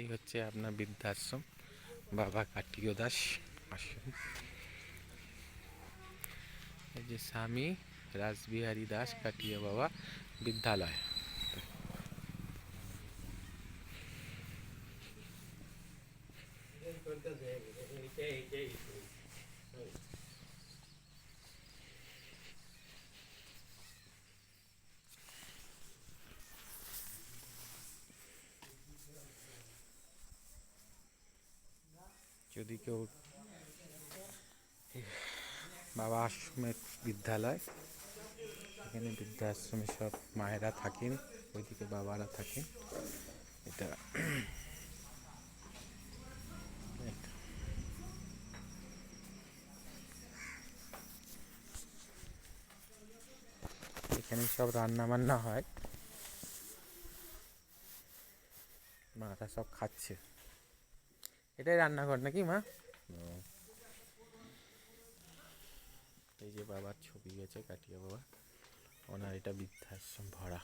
এই হচ্ছে আপনার বৃদ্ধাশ্রম, বাবা কার্তিকীয় দাস আশ্রম এই যে স্বামী রাসবিহারী দাস কাটিয়া বাবা বিদ্যালয়। যদি কেউ বাবা আশ্রমের বিদ্যালয়, এখানে বৃদ্ধাশ্রমে সব মায়েরা থাকেন, ওইদিকে বাবারা থাকেন এটা। এখানে সব রান্না বান্না হয় মারা সব খাচ্ছে এটাই রান্নাঘর নাকি, মা? এই যে বাবার ছবি গেছে, কাটিয়া বাবা। ওনার এটা বৃদ্ধাশ্রম ভরা